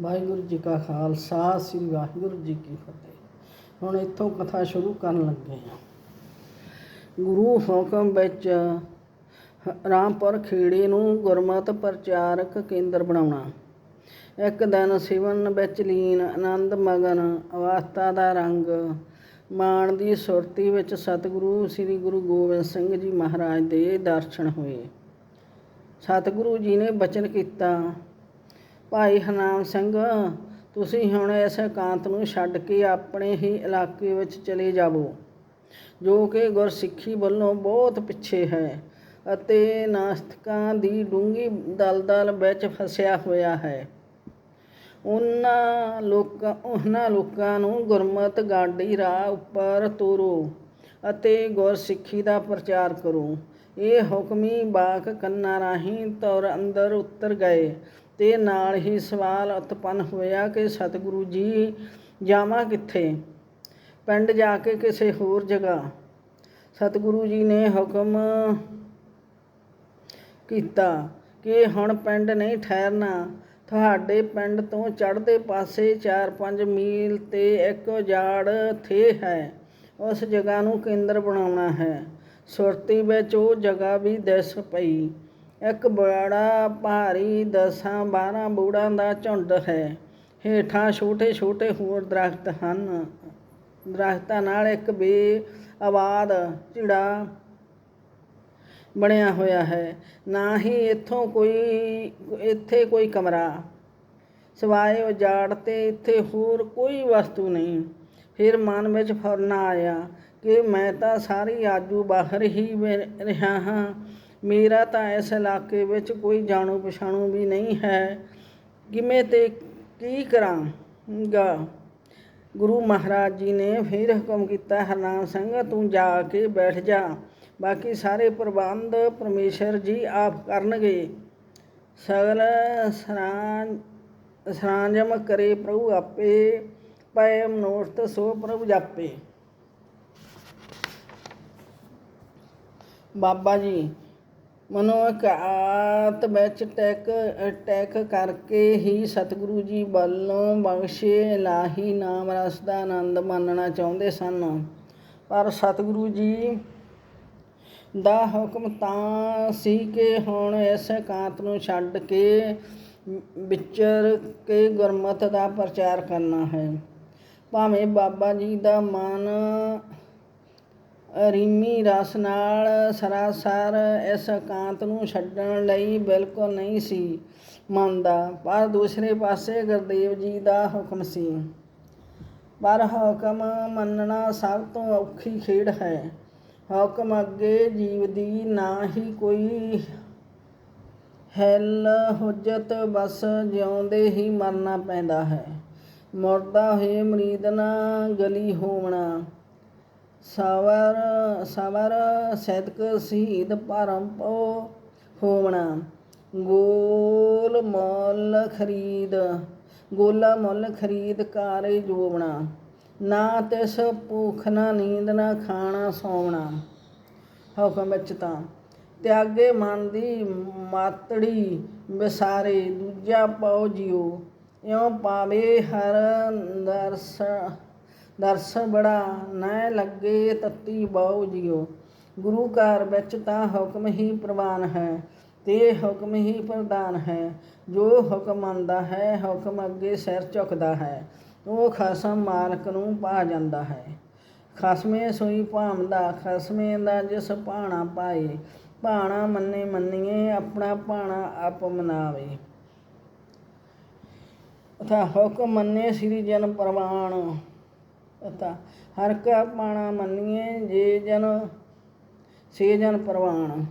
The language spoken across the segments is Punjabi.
ਵਾਹਿਗੁਰੂ ਜੀ ਕਾ ਖਾਲਸਾ, ਸ੍ਰੀ ਵਾਹਿਗੁਰੂ ਜੀ ਕੀ ਫਤਿਹ। ਹੁਣ ਇੱਥੋਂ ਕਥਾ ਸ਼ੁਰੂ ਕਰਨ ਲੱਗੇ ਹਾਂ। ਗੁਰੂ ਹੁਕਮ ਵਿੱਚ ਰਾਮਪੁਰ ਖੇੜੇ ਨੂੰ ਗੁਰਮਤਿ ਪ੍ਰਚਾਰਕ ਕੇਂਦਰ ਬਣਾਉਣਾ। ਇੱਕ ਦਿਨ ਸਿਵਨ ਵਿੱਚ ਲੀਨ, ਆਨੰਦ ਮਗਨ ਅਵਸਥਾ ਦਾ ਰੰਗ, ਮਾਣ ਦੀ ਸੁਰਤੀ ਵਿੱਚ ਸਤਿਗੁਰੂ ਸ੍ਰੀ ਗੁਰੂ ਗੋਬਿੰਦ ਸਿੰਘ ਜੀ ਮਹਾਰਾਜ ਦੇ ਦਰਸ਼ਨ ਹੋਏ। ਸਤਿਗੁਰੂ ਜੀ ਨੇ ਬਚਨ ਕੀਤਾ ਭਾਈ ਹਰਨਾਮ ਸਿੰਘ, ਤੁਸੀਂ ਹੁਣ ਇਸ ਇਕਾਂਤ ਨੂੰ ਛੱਡ ਕੇ ਆਪਣੇ ਹੀ ਇਲਾਕੇ ਵਿੱਚ ਚਲੇ ਜਾਵੋ, ਜੋ ਕਿ ਗੁਰਸਿੱਖੀ ਵੱਲੋਂ ਬਹੁਤ ਪਿੱਛੇ ਹੈ ਅਤੇ ਨਾਸਤਕਾਂ ਦੀ ਡੂੰਗੀ ਦਲਦਲ ਵਿੱਚ ਫਸਿਆ ਹੋਇਆ ਹੈ। ਉਹਨਾਂ ਲੋਕਾਂ ਉਹਨਾਂ ਲੋਕਾਂ ਨੂੰ ਗੁਰਮਤਿ ਗਾਡੀ ਰਾਹ ਉੱਪਰ ਤੋਰੋ ਅਤੇ ਗੁਰਸਿੱਖੀ ਦਾ ਪ੍ਰਚਾਰ ਕਰੋ। ਇਹ ਹੁਕਮੀ ਬਾਕ ਕੰਨਾਂ ਰਾਹੀਂ ਤੌਰ ਅੰਦਰ ਉਤਰ ਗਏ ਤੇ ਨਾਲ ਹੀ ਸਵਾਲ ਉਤਪੰਨ ਹੋਇਆ ਕਿ ਸਤਿਗੁਰੂ ਜੀ ਜਾਵਾਂ ਕਿੱਥੇ? ਪਿੰਡ ਜਾ ਕੇ ਕਿਸੇ ਹੋਰ ਜਗ੍ਹਾ। ਸਤਿਗੁਰੂ ਜੀ ਨੇ ਹੁਕਮ ਕੀਤਾ ਕਿ ਹੁਣ ਪਿੰਡ ਨਹੀਂ ਠਹਿਰਨਾ। ਤੁਹਾਡੇ ਪਿੰਡ ਤੋਂ ਚੜ੍ਹਦੇ ਪਾਸੇ 4-5 ਮੀਲ ਤੇ ਇੱਕ ਉਜਾੜ ਥੇ ਹੈ। ਉਸ ਜਗ੍ਹਾ ਨੂੰ ਕੇਂਦਰ ਬਣਾਉਣਾ ਹੈ। ਸੁਰਤੀ ਵਿੱਚ ਉਹ ਜਗ੍ਹਾ ਵੀ ਦਿਸ ਪਈ। ਇੱਕ ਬੜਾ ਭਾਰੀ ਦਸਾਂ 12 ਬੂੜਾਂ ਦਾ ਝੁੰਡ ਹੈ। ਹੇਠਾਂ ਛੋਟੇ ਛੋਟੇ ਹੋਰ ਦਰਖਤ ਹਨ। ਦਰਖਤਾਂ ਨਾਲ ਇੱਕ ਬੇ ਆਬਾਦ ਝਿੜਾ ਬਣਿਆ ਹੋਇਆ ਹੈ। ਨਾ ਹੀ ਇੱਥੋਂ ਕੋਈ, ਇੱਥੇ ਕੋਈ ਕਮਰਾ। ਸਿਵਾਏ ਉਜਾੜ ਤੇ ਇੱਥੇ ਹੋਰ ਕੋਈ ਵਸਤੂ ਨਹੀਂ। ਫਿਰ ਮਨ ਵਿੱਚ ਫੁਰਨਾ ਆਇਆ ਕਿ ਮੈਂ ਤਾਂ ਸਾਰੀ ਆਜੂ ਬਾਹਰ ਹੀ ਰਿਹਾ ਹਾਂ। ਮੇਰਾ ਤਾਂ ਇਸ ਇਲਾਕੇ ਵਿੱਚ ਕੋਈ ਜਾਣੂ ਪਛਾਣੂ ਵੀ ਨਹੀਂ ਹੈ। ਕਿਵੇਂ ਤੇ ਕੀ ਕਰਾਂਗਾ ਗੁਰੂ ਮਹਾਰਾਜ ਜੀ ਨੇ ਫਿਰ ਹੁਕਮ ਕੀਤਾ, ਹਰਨਾਮ ਸਿੰਘ, ਤੂੰ ਜਾ ਕੇ ਬੈਠ ਜਾ। ਬਾਕੀ ਸਾਰੇ ਪ੍ਰਬੰਧ ਪਰਮੇਸ਼ਰ ਜੀ ਆਪ ਕਰਨਗੇ। ਸਗਲ ਸਰਾਂ ਸਰਾਂਜਮ ਕਰੇ ਪ੍ਰਭੂ ਆਪੇ, ਪੈ ਮਨੋਰਥ ਸੋ ਪ੍ਰਭੂ ਜਾਪੇ। ਬਾਬਾ ਜੀ ਮਨੋਕਾਤ ਵਿੱਚ ਟੈਕ ਟੈਕ ਕਰਕੇ ਹੀ ਸਤਿਗੁਰੂ ਜੀ ਵੱਲੋਂ ਬਖਸ਼ੇ ਇਲਾਹੀ ਨਾਮ ਰਸ ਦਾ ਆਨੰਦ ਮਾਣਨਾ ਚਾਹੁੰਦੇ ਸਨ। ਪਰ ਸਤਿਗੁਰੂ ਜੀ ਦਾ ਹੁਕਮ ਤਾਂ ਸੀ ਕਿ ਹੁਣ ਇਸ ਇਕਾਂਤ ਨੂੰ ਛੱਡ ਕੇ ਵਿਚਰ ਕੇ ਗੁਰਮਤਿ ਦਾ ਪ੍ਰਚਾਰ ਕਰਨਾ ਹੈ। ਭਾਵੇਂ ਬਾਬਾ ਜੀ ਦਾ ਮਨ ਰੀਮੀ ਰਸ ਨਾਲ ਸਰਾਸਰ ਇਸ ਇਕਾਂਤ ਨੂੰ ਛੱਡਣ ਲਈ ਬਿਲਕੁਲ ਨਹੀਂ ਸੀ ਮੰਨਦਾ, ਪਰ ਦੂਸਰੇ ਪਾਸੇ ਗੁਰਦੇਵ ਜੀ ਦਾ ਹੁਕਮ ਸੀ। ਪਰ ਹੁਕਮ ਮੰਨਣਾ ਸਭ ਤੋਂ ਔਖੀ ਖੇਡ ਹੈ। ਹੁਕਮ ਅੱਗੇ ਜੀਵ ਦੀ ਨਾ ਹੀ ਕੋਈ ਹੈਲ ਹੁਜਤ, ਬਸ ਜਿਉਂਦੇ ਹੀ ਮਰਨਾ ਪੈਂਦਾ ਹੈ। ਮਰਦਾ ਹੋਏ ਮਰੀਦ ਨਾ ਗਲੀ ਹੋਵਣਾ। ਸਵਰ ਸਵਰ ਸਦਕ ਸ਼ਹੀਦ ਪਰਮ ਹੋਵਣਾ। ਗੋਲ ਮੁੱਲ ਖਰੀਦ, ਗੋਲਾ ਮੁੱਲ ਖਰੀਦ ਕਾਰੇ ਜੋਵਣਾ। ਨਾ ਤਿਸ ਭੁੱਖ, ਨਾ ਨੀਂਦ, ਨਾ ਖਾਣਾ ਸੌਵਣਾ। ਹੁਕਮ ਵਿੱਚ ਤਾਂ ਤਿਆਗੇ ਮਨ ਦੀ ਮਾਤੜੀ ਵਿਸਾਰੇ, ਦੂਜਾ ਪਾਉ ਜਿਉ। ਇਉਂ ਪਾਵੇ ਹਰ ਦਰਸ ਦਰਸ ਬੜਾ ਨਾ ਲੱਗੇ ਤਤੀ ਬਹੁ ਜਿਉ। ਗੁਰੂ ਘਰ ਵਿੱਚ ਤਾਂ ਹੁਕਮ ਹੀ ਪ੍ਰਵਾਨ ਹੈ, ਤੇ ਹੁਕਮ ਹੀ ਪ੍ਰਦਾਨ ਹੈ। ਜੋ ਹੁਕਮ ਮੰਨਦਾ ਹੈ, ਹੁਕਮ ਅੱਗੇ ਸਿਰ ਝੁਕਦਾ ਹੈ। ਉਹ ਖਸਮ ਮਾਲਕ ਨੂੰ ਪਾ ਜਾਂਦਾ ਹੈ। ਖਸਮੇ ਸੋਈ ਭਾਮਦਾ ਖਸਮੇ ਦਾ ਜਿਸ ਭਾਣਾ ਪਾਏ, ਭਾਣਾ ਮੰਨੇ ਮੰਨੀਏ ਆਪਣਾ ਭਾਣਾ ਆਪ ਮਨਾਵੇ। ਅਥਾ ਹੁਕਮ ਮੰਨੇ ਸ੍ਰੀ ਜਨ ਪ੍ਰਵਾਨ। ਅਥਾ ਹਰ ਕਾ ਪਾਣਾ ਮੰਨੀਏ ਜੇ ਜਨ, ਸੇ ਜਨ ਪ੍ਰਵਾਨ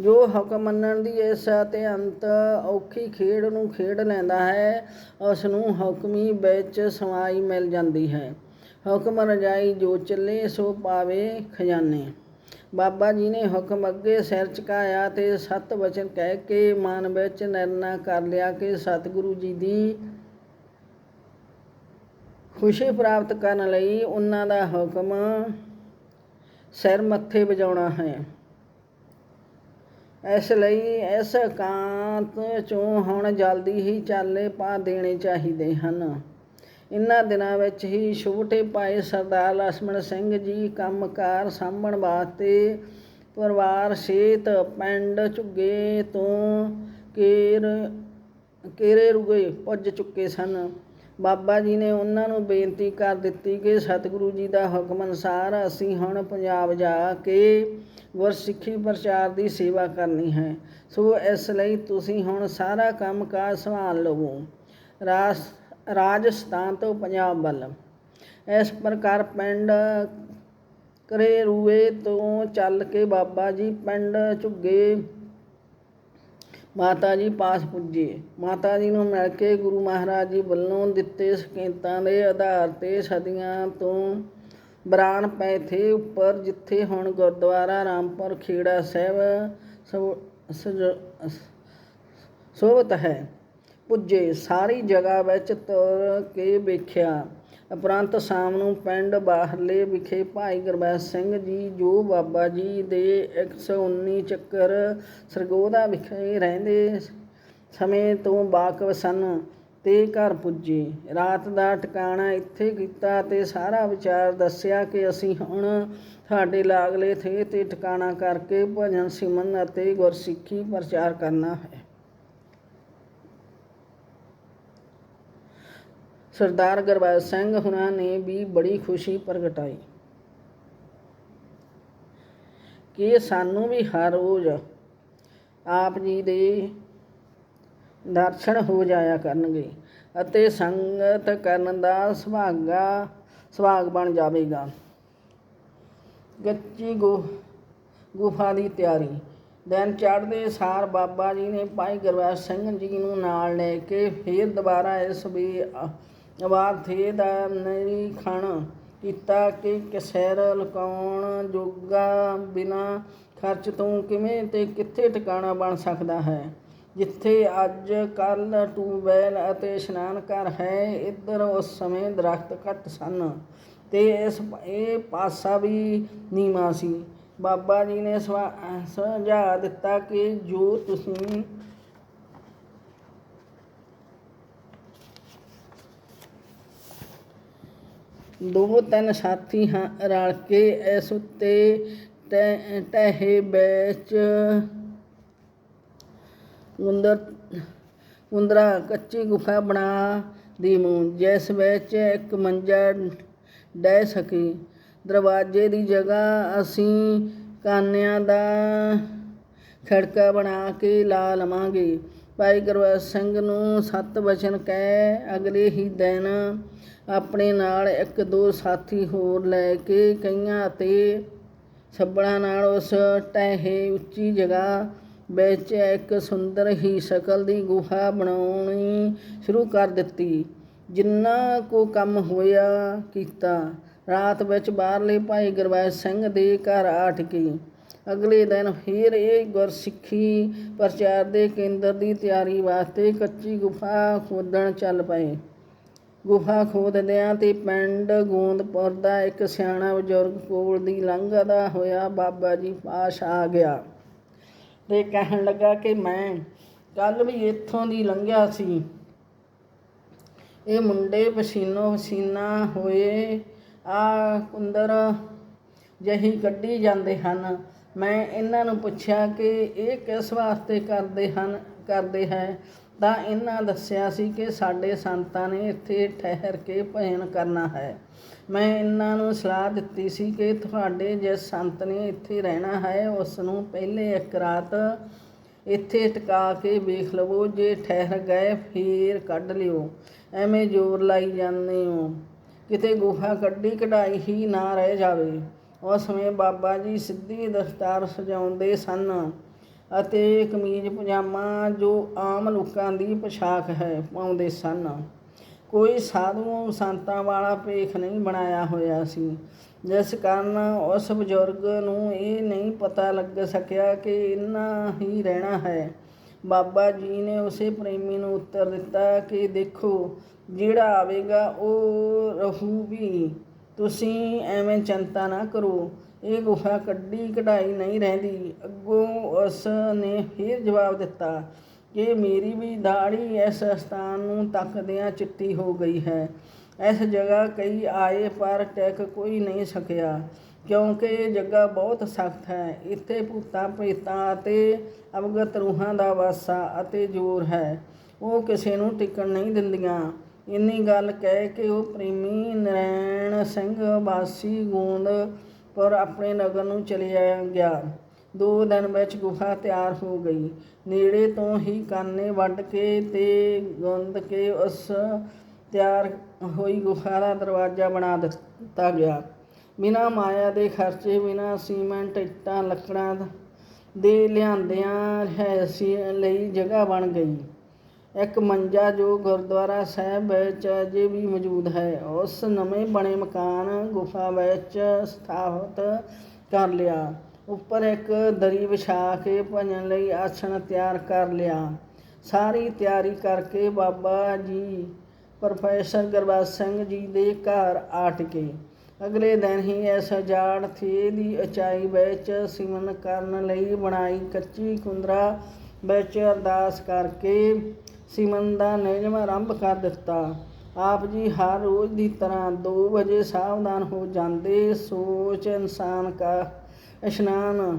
ਜੋ ਹੁਕਮ ਮੰਨਣ ਦੀ ਇਸ ਤੇ ਅੰਤ ਔਖੀ ਖੇਡ ਨੂੰ ਖੇਡ ਲੈਂਦਾ ਹੈ ਉਸ ਨੂੰ ਹੁਕਮੀ ਵਿੱਚ ਸਮਾਈ ਮਿਲ ਜਾਂਦੀ ਹੈ। ਹੁਕਮ ਰਜਾਈ ਜੋ ਚੱਲੇ ਸੋ ਪਾਵੇ ਖਜ਼ਾਨੇ। ਬਾਬਾ ਜੀ ਨੇ ਹੁਕਮ ਅੱਗੇ ਸਿਰ ਝੁਕਾਇਆ ਤੇ ਸਤ ਵਚਨ ਕਹਿ ਕੇ ਮਨ ਵਿੱਚ ਨਿਰਣਾ ਕਰ ਲਿਆ ਕਿ ਸਤਿਗੁਰੂ ਜੀ ਦੀ ਖੁਸ਼ੀ ਪ੍ਰਾਪਤ ਕਰਨ ਲਈ ਉਹਨਾਂ ਦਾ ਹੁਕਮ ਸਿਰ ਮੱਥੇ ਵਜਾਉਣਾ ਹੈ। ਇਸ ਲਈ ਇਸ ਕਾਂਤ ਚੋਂ ਹੁਣ ਜਲਦੀ ਹੀ ਚਾਲੇ ਪਾ ਦੇਣੇ ਚਾਹੀਦੇ ਹਨ। ਇਨ੍ਹਾਂ ਦਿਨਾਂ ਵਿੱਚ ਹੀ ਛੋਟੇ ਭਾਈ ਸਰਦਾਰ ਲਛਮਣ ਸਿੰਘ ਜੀ ਕੰਮਕਾਰ ਸਾਂਭਣ ਵਾਸਤੇ ਪਰਿਵਾਰ ਸਮੇਤ ਪਿੰਡ ਝੁੱਗੇ ਤੋਂ ਕੇਰ ਕੇਰੇ ਰੁਗੇ ਪੁੱਜ ਚੁੱਕੇ ਸਨ। ਬਾਬਾ ਜੀ ਨੇ ਉਹਨਾਂ ਨੂੰ ਬੇਨਤੀ ਕਰ ਦਿੱਤੀ ਕਿ ਸਤਿਗੁਰੂ ਜੀ ਦਾ ਹੁਕਮ ਅਨੁਸਾਰ ਅਸੀਂ ਹੁਣ ਪੰਜਾਬ ਜਾ ਕੇ ਗੁਰਸਿੱਖੀ ਪ੍ਰਚਾਰ ਦੀ ਸੇਵਾ ਕਰਨੀ ਹੈ। ਸੋ ਇਸ ਲਈ ਤੁਸੀਂ ਹੁਣ ਸਾਰਾ ਕੰਮ ਕਾਜ ਸੰਭਾਲ ਲਵੋ। ਰਾਜ ਰਾਜਸਥਾਨ ਤੋਂ ਪੰਜਾਬ ਵੱਲ। ਇਸ ਪ੍ਰਕਾਰ ਪਿੰਡ ਕਰੇ ਤੋਂ ਚੱਲ ਕੇ ਬਾਬਾ ਜੀ ਪਿੰਡ ਝੁੱਗੇ ਮਾਤਾ ਜੀ ਪਾਸ ਪੁੱਜੇ। ਮਾਤਾ ਜੀ ਨੂੰ ਮਿਲ ਕੇ ਗੁਰੂ ਮਹਾਰਾਜ ਜੀ ਵੱਲੋਂ ਦਿੱਤੇ ਸੰਕੇਤਾਂ ਦੇ ਆਧਾਰ ਤੇ ਸਦੀਆਂ ਤੋਂ ਬਰਾਨ ਪਏ ਥੇ ਉੱਪਰ, ਜਿੱਥੇ ਹੁਣ ਗੁਰਦੁਆਰਾ ਰਾਮਪੁਰ ਖੇੜਾ ਸਾਹਿਬ ਸੋ- ਸੋਭਤ ਹੈ। ਪੁੱਜੇ। ਸਾਰੀ ਜਗ੍ਹਾ ਵਿੱਚ ਤੁਰ ਕੇ ਵੇਖਿਆ। ਉਪਰੰਤ ਸ਼ਾਮ ਨੂੰ ਪਿੰਡ ਬਾਹਰਲੇ ਵਿਖੇ ਭਾਈ ਗੁਰਬਖਸ਼ ਸਿੰਘ ਜੀ, ਜੋ ਬਾਬਾ ਜੀ ਦੇ 119 ਚੱਕਰ ਸਰਗੋਦਾ ਵਿਖੇ ਰਹਿੰਦੇ ਸਮੇਂ ਤੋਂ ਵਾਕਫ ਸਨ ਤੇ ਘਰ ਪੁੱਜੇ। ਰਾਤ ਦਾ ਟਿਕਾਣਾ ਇੱਥੇ ਕੀਤਾ ਤੇ ਸਾਰਾ ਵਿਚਾਰ ਦੱਸਿਆ ਕਿ ਅਸੀਂ ਹੁਣ ਸਾਡੇ ਲਾਗਲੇ ਥੇ ਤੇ ਟਿਕਾਣਾ ਕਰਕੇ ਭਜਨ ਸਿਮਨ ਅਤੇ ਗੁਰਸਿੱਖੀ ਪ੍ਰਚਾਰ ਕਰਨਾ ਹੈ। ਸਰਦਾਰ ਗੁਰਬਖਸ਼ ਸਿੰਘ ਹੁਣਾਂ ਨੇ ਵੀ ਬੜੀ ਖੁਸ਼ੀ ਪ੍ਰਗਟਾਈ ਕਿ ਸਾਨੂੰ ਵੀ ਹਰ ਰੋਜ਼ ਆਪ ਜੀ ਦੇ ਦਰਸ਼ਨ ਹੋ ਜਾਇਆ ਕਰਨਗੇ ਅਤੇ ਸੰਗਤ ਕਰਨ ਦਾ ਸੁਭਾਗਾ, ਸੁਭਾਗ ਬਣ ਜਾਵੇਗਾ। ਗੱਚੀ ਗੁ, ਗੁਫਾ ਦੀ ਤਿਆਰੀ। ਦਿਨ ਚੜ੍ਹਦੇ ਸਾਰ ਬਾਬਾ ਜੀ ਨੇ ਭਾਈ ਗੁਰਬਖਸ਼ ਸਿੰਘ ਜੀ ਨੂੰ ਨਾਲ ਲੈ ਕੇ ਫੇਰ ਦੁਬਾਰਾ ਇਸ ਵੀ ਅਵਾਥੇ ਦਾ ਨਿਰੀਖਣ ਕੀਤਾ ਕਿ ਕਿਸੈਰ ਲੁਕਾਉਣ ਜੋਗਾ ਬਿਨਾ ਖਰਚ ਤੋਂ ਕਿਵੇਂ ਤੇ ਕਿੱਥੇ ਟਿਕਾਣਾ ਬਣ ਸਕਦਾ ਹੈ? ਜਿੱਥੇ ਅੱਜ ਕੱਲ ਟੂਬੈਲ ਅਤੇ ਇਸ਼ਨਾਨ ਘਰ ਹੈ, ਇੱਧਰ ਉਸ ਸਮੇਂ ਦਰਖਤ ਘੱਟ ਸਨ ਤੇ ਇਸ ਇਹ ਪਾਸਾ ਵੀ ਨੀਵਾਂ ਸੀ। ਬਾਬਾ ਜੀ ਨੇ ਸਵਾ- ਸੁਝਾਅ ਦਿੱਤਾ ਕਿ ਜੋ ਤੁਸੀਂ ਦੋ ਤਿੰਨ ਸਾਥੀ ਹਾਂ ਰਲ ਕੇ ਇਸ ਉੱਤੇ ਟਹਿ ਟਹਿ ਵਿੱਚ ਗੁੰਦਰ ਗੁੰਦਰਾ ਕੱਚੀ ਗੁਫਾ ਬਣਾ ਦੀਮੂ, ਜਿਸ ਵਿੱਚ ਇੱਕ ਮੰਜਾ ਡਹਿ ਸਕੇ। ਦਰਵਾਜ਼ੇ ਦੀ ਜਗ੍ਹਾ ਅਸੀਂ ਕਾਨਿਆਂ ਦਾ ਖੜਕਾ ਬਣਾ ਕੇ ਲਾ ਲਵਾਂਗੇ। ਭਾਈ ਗੁਰਬਖਸ਼ ਸਿੰਘ ਨੂੰ ਸਤ ਵਚਨ ਕਹਿ ਅਗਲੇ ਹੀ ਦਿਨ ਆਪਣੇ ਨਾਲ ਇੱਕ ਦੋ ਸਾਥੀ ਹੋਰ ਲੈ ਕੇ ਕਈਆਂ ਅਤੇ ਸੱਬੜਾਂ ਨਾਲ ਉਸ ਟਹਿ ਉੱਚੀ ਜਗ੍ਹਾ ਵਿੱਚ ਇੱਕ ਸੁੰਦਰ ਹੀ ਸ਼ਕਲ ਦੀ ਗੁਫਾ ਬਣਾਉਣੀ ਸ਼ੁਰੂ ਕਰ ਦਿੱਤੀ। ਜਿੰਨਾ ਕੋ ਕੰਮ ਹੋਇਆ ਕੀਤਾ। ਰਾਤ ਵਿੱਚ ਬਾਹਰਲੇ ਭਾਈ ਗੁਰਬਖਸ਼ ਸਿੰਘ ਦੇ ਘਰ ਆ ਟਿਕੀ ਅਗਲੇ ਦਿਨ ਫਿਰ ਇਹ ਗੁਰਸਿੱਖੀ ਪ੍ਰਚਾਰ ਦੇ ਕੇਂਦਰ ਦੀ ਤਿਆਰੀ ਵਾਸਤੇ ਕੱਚੀ ਗੁਫਾ ਖੋਦਣ ਚੱਲ ਪਏ। ਗੁਫਾ ਖੋਦਦਿਆਂ ਤੇ ਪਿੰਡ ਗੋਂਦਪੁਰ ਦਾ ਇੱਕ ਸਿਆਣਾ ਬਜ਼ੁਰਗ ਕੋਲ ਦੀ ਲੰਘਦਾ ਹੋਇਆ ਬਾਬਾ ਜੀ ਪਾਸ ਆ ਗਿਆ ਤੇ ਕਹਿਣ ਲੱਗਾ ਕਿ ਮੈਂ ਕੱਲ ਵੀ ਇੱਥੋਂ ਦੀ ਲੰਘਿਆ ਸੀ। ਇਹ ਮੁੰਡੇ ਪਸੀਨੋ ਪਸੀਨਾ ਹੋਏ ਆ ਕੁੰਦਰ ਜਹੀ ਕੱਢੀ ਜਾਂਦੇ ਹਨ। ਮੈਂ ਇਹਨਾਂ ਨੂੰ ਪੁੱਛਿਆ ਕਿ ਇਹ ਕਿਸ ਵਾਸਤੇ ਕਰਦੇ ਹਨ, ਕਰਦੇ ਹੈ? ਤਾਂ ਇਹਨਾਂ ਦੱਸਿਆ ਸੀ ਕਿ ਸਾਡੇ ਸੰਤਾਂ ਨੇ ਇੱਥੇ ਠਹਿਰ ਕੇ ਭਜਨ ਕਰਨਾ ਹੈ। ਮੈਂ ਇਹਨਾਂ ਨੂੰ ਸਲਾਹ ਦਿੱਤੀ ਸੀ ਕਿ ਤੁਹਾਡੇ ਜਿਸ ਸੰਤ ਨੇ ਇੱਥੇ ਰਹਿਣਾ ਹੈ ਉਸ ਨੂੰ ਪਹਿਲੇ ਇੱਕ ਰਾਤ ਇੱਥੇ ਟਿਕਾ ਕੇ ਵੇਖ ਲਵੋ, ਜੇ ਠਹਿਰ ਗਏ ਫੇਰ ਕੱਢ ਲਿਓ। ਐਵੇਂ ਜ਼ੋਰ ਲਾਈ ਜਾਂਦੇ ਹੋ। ਕਿਤੇ ਗੁਫਾ ਕੱਢੀ ਕਢਾਈ ਹੀ ਨਾ ਰਹਿ ਜਾਵੇ। ਉਸ ਸਮੇਂ ਬਾਬਾ ਜੀ ਸਿੱਧੀ ਦਸਤਾਰ ਸਜਾਉਂਦੇ ਸਨ। ਅਤੇ ਕਮੀਜ਼, ਪਜਾਮਾ ਜੋ ਆਮ ਲੋਕਾਂ ਦੀ ਪੋਸ਼ਾਕ ਹੈ, ਪਾਉਂਦੇ ਸਨ। ਕੋਈ ਸਾਧੂ ਸੰਤਾਂ ਵਾਲਾ ਭੇਖ ਨਹੀਂ ਬਣਾਇਆ ਹੋਇਆ ਸੀ। ਜਿਸ ਕਾਰਨ ਉਸ ਬਜ਼ੁਰਗ ਨੂੰ ਇਹ ਨਹੀਂ ਪਤਾ ਲੱਗ ਸਕਿਆ ਕਿ ਇੰਨਾ ਹੀ ਰਹਿਣਾ ਹੈ। ਬਾਬਾ ਜੀ ਨੇ ਉਸੇ ਪ੍ਰੇਮੀ ਨੂੰ ਉੱਤਰ ਦਿੱਤਾ ਕਿ ਦੇਖੋ, ਜਿਹੜਾ ਆਵੇਗਾ ਉਹ ਰਹੂ ਵੀ। ਤੁਸੀਂ ਐਵੇਂ ਚਿੰਤਾ ਨਾ ਕਰੋ। ਇਹ ਗੁਫਾ ਕੱਢੀ ਕਢਾਈ ਨਹੀਂ ਰਹਿੰਦੀ। ਅੱਗੋਂ ਉਸ ਨੇ ਫਿਰ ਜਵਾਬ ਦਿੱਤਾ ਕਿ ਮੇਰੀ ਵੀ ਦਾੜੀ ਇਸ ਸਥਾਨ ਨੂੰ ਤੱਕਦਿਆਂ ਚਿੱਟੀ ਹੋ ਗਈ ਹੈ। ਇਸ ਜਗ੍ਹਾ ਕਈ ਆਏ ਪਰ ਟੈਕ ਕੋਈ ਨਹੀਂ ਸਕਿਆ, ਕਿਉਂਕਿ ਇਹ ਜਗ੍ਹਾ ਬਹੁਤ ਸਖਤ ਹੈ। ਇੱਥੇ ਭੂਤਾਂ ਪ੍ਰੇਤਾਂ ਅਤੇ ਅਵਗਤ ਰੂਹਾਂ ਦਾ ਵਾਸਾ ਅਤੇ ਜ਼ੋਰ ਹੈ। ਉਹ ਕਿਸੇ ਨੂੰ ਟਿਕਣ ਨਹੀਂ ਦਿੰਦੀਆਂ। ਇੰਨੀ ਗੱਲ ਕਹਿ ਕੇ ਉਹ ਪ੍ਰੇਮੀ ਨਰੈਣ ਸਿੰਘ ਵਾਸੀ ਗੋਂਦਪੁਰ ਆਪਣੇ ਨਗਰ ਨੂੰ ਚਲਿਆ ਗਿਆ। ਦੋ ਦਿਨ ਵਿੱਚ ਗੁਫਾ ਤਿਆਰ ਹੋ ਗਈ। ਨੇੜੇ ਤੋਂ ਹੀ ਕਾਨੇ ਵੱਢ ਕੇ ਤੇ ਗੁੰਦ ਕੇ ਉਸ ਤਿਆਰ ਹੋਈ ਗੁਫਾ ਦਾ ਦਰਵਾਜ਼ਾ ਬਣਾ ਦਿੱਤਾ ਗਿਆ। ਬਿਨਾਂ ਮਾਇਆ ਦੇ ਖਰਚੇ, ਬਿਨਾਂ ਸੀਮੈਂਟ, ਇੱਟਾਂ, ਲੱਕੜਾਂ ਦੇ ਲਿਆਂਦਿਆਂ ਰਹਿਸੀ ਲਈ ਜਗ੍ਹਾ ਬਣ ਗਈ। ਇੱਕ ਮੰਜਾ ਜੋ ਗੁਰਦੁਆਰਾ ਸਾਹਿਬ ਵਿੱਚ ਅਜੇ ਵੀ ਮੌਜੂਦ ਹੈ, ਉਸ ਨਵੇਂ ਬਣੇ ਮਕਾਨ ਗੁਫਾ ਵਿੱਚ ਸਥਾਪਿਤ ਕਰ ਲਿਆ। ਉੱਪਰ ਇੱਕ ਦਰੀ ਵਿਛਾ ਕੇ ਭਜਨ ਲਈ ਆਸਣ ਤਿਆਰ ਕਰ ਲਿਆ। ਸਾਰੀ ਤਿਆਰੀ ਕਰਕੇ ਬਾਬਾ ਜੀ, ਪ੍ਰੋਫੈਸਰ ਗੁਰਬਖਸ਼ ਸਿੰਘ ਜੀ ਦੇ ਘਰ ਆਟ ਕੇ ਅਗਲੇ ਦਿਨ ਹੀ ਇਸ ਜਾੜ ਥੇ ਦੀ ਉਚਾਈ ਵਿੱਚ ਸਿਮਰਨ ਕਰਨ ਲਈ ਬਣਾਈ ਕੱਚੀ ਕੁੰਦਰਾ ਵਿੱਚ ਅਰਦਾਸ ਕਰਕੇ ਸਿਮਨ ਦਾ ਨਿਯਮ ਆਰੰਭ ਕਰ ਦਿੱਤਾ। ਆਪ ਜੀ ਹਰ ਰੋਜ਼ ਦੀ ਤਰ੍ਹਾਂ 2 ਵਜੇ ਸਾਵਧਾਨ ਹੋ ਜਾਂਦੇ। ਸੋਚ ਇਨਸਾਨ ਕਾ ਇਸ਼ਨਾਨ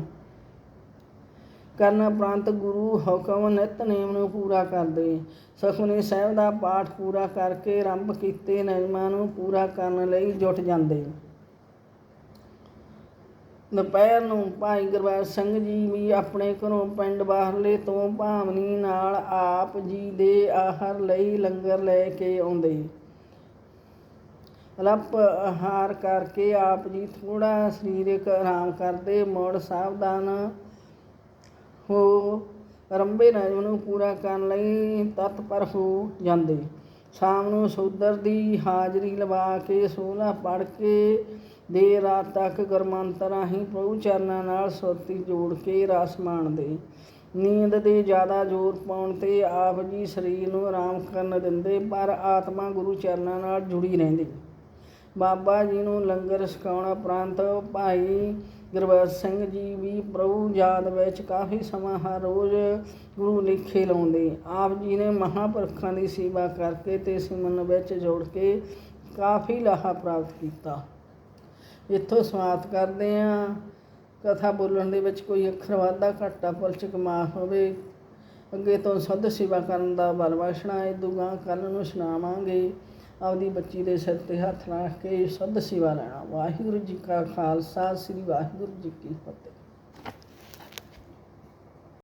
ਕਰਨ ਉਪਰੰਤ ਗੁਰੂ ਹੁਕਮ ਨਿਤਨੇਮ ਨੂੰ ਪੂਰਾ ਕਰਦੇ। ਸੁਖਮਨੀ ਸਾਹਿਬ ਦਾ ਪਾਠ ਪੂਰਾ ਕਰਕੇ ਆਰੰਭ ਕੀਤੇ। ਨਿਯਮਾਂ ਨੂੰ ਪੂਰਾ ਕਰਨ ਲਈ ਜੁਟ ਜਾਂਦੇ। ਦੁਪਹਿਰ ਨੂੰ ਭਾਈ ਗੁਰਬਖਸ਼ ਸਿੰਘ ਜੀ ਵੀ ਆਪਣੇ ਘਰੋਂ ਪਿੰਡ ਬਾਹਰਲੇ ਤੋਂ ਭਾਵਨੀ ਨਾਲ ਆਪ ਜੀ ਦੇ ਆਹਾਰ ਲਈ ਲੰਗਰ ਲੈ ਕੇ ਆਉਂਦੇ। ਅਲਪ ਆਹਾਰ ਕਰਕੇ ਆਪ ਜੀ ਥੋੜਾ ਸਰੀਰਕ ਆਰਾਮ ਕਰਦੇ, ਮੁੜ ਸਾਵਧਾਨ ਹੋ ਰੰਬੇ ਨਿਯਮ ਨੂੰ ਪੂਰਾ ਕਰਨ ਲਈ ਤਤਪਰ ਹੋ ਜਾਂਦੇ। ਸ਼ਾਮ ਨੂੰ ਸੂਦਰ ਦੀ ਹਾਜ਼ਰੀ ਲਵਾ ਕੇ ਸੋਹਲਾ ਪੜ ਕੇ ਦੇਰ ਰਾਤ ਤੱਕ ਗੁਰਮੰਤਰ ਰਾਹੀਂ ਪ੍ਰਭੂ ਚਰਨਾਂ ਨਾਲ ਸੋਤੀ ਜੋੜ ਕੇ ਰਸ ਮਾਣਦੇ। ਨੀਂਦ ਦੇ ਜ਼ਿਆਦਾ ਜ਼ੋਰ ਪਾਉਣ ਤੇ ਆਪ ਜੀ ਸਰੀਰ ਨੂੰ ਆਰਾਮ ਕਰਨ ਦਿੰਦੇ, ਪਰ ਆਤਮਾ ਗੁਰੂ ਚਰਨਾਂ ਨਾਲ ਜੁੜੀ ਰਹਿੰਦੀ। ਬਾਬਾ ਜੀ ਨੂੰ ਲੰਗਰ ਛਕਾਉਣ ਉਪਰੰਤ ਭਾਈ ਗੁਰਬਖਸ਼ ਸਿੰਘ ਜੀ ਵੀ ਪ੍ਰਭੂ ਯਾਦ ਵਿੱਚ ਕਾਫੀ ਸਮਾਂ ਹਰ ਰੋਜ਼ ਗੁਰੂ ਲਿਖੇ ਲਾਉਂਦੇ। ਆਪ ਜੀ ਨੇ ਮਹਾਂਪੁਰਖਾਂ ਦੀ ਸੇਵਾ ਕਰਕੇ ਤੇ ਸਿਮਰਨ ਵਿੱਚ ਜੋੜ ਕੇ ਕਾਫੀ ਲਾਹਾ ਪ੍ਰਾਪਤ ਕੀਤਾ। ਇੱਥੋਂ ਸਮਾਪਤ ਕਰਦੇ ਹਾਂ। ਕਥਾ ਬੋਲਣ ਦੇ ਵਿੱਚ ਕੋਈ ਅੱਖਰ ਵਾਧਾ ਘਾਟਾ ਪੁਲਚਕ ਮਾਫ ਹੋਵੇ। ਅੱਗੇ ਤੋਂ ਸੁੱਧ ਸੇਵਾ ਕਰਨ ਦਾ ਬਲ ਬਖਸ਼ਣਾ ਇਹ ਦੁਗਾ ਕੱਲ ਨੂੰ ਸੁਣਾਵਾਂਗੇ। ਆਪਦੀ ਬੱਚੀ ਦੇ ਸਿਰ ਤੇ ਹੱਥ ਰੱਖ ਕੇ ਸੁੱਧ ਸੇਵਾ ਲੈਣਾ। ਵਾਹਿਗੁਰੂ ਜੀ ਕਾ ਖਾਲਸਾ, ਸ੍ਰੀ ਵਾਹਿਗੁਰੂ ਜੀ ਕੀ ਫਤਿਹ।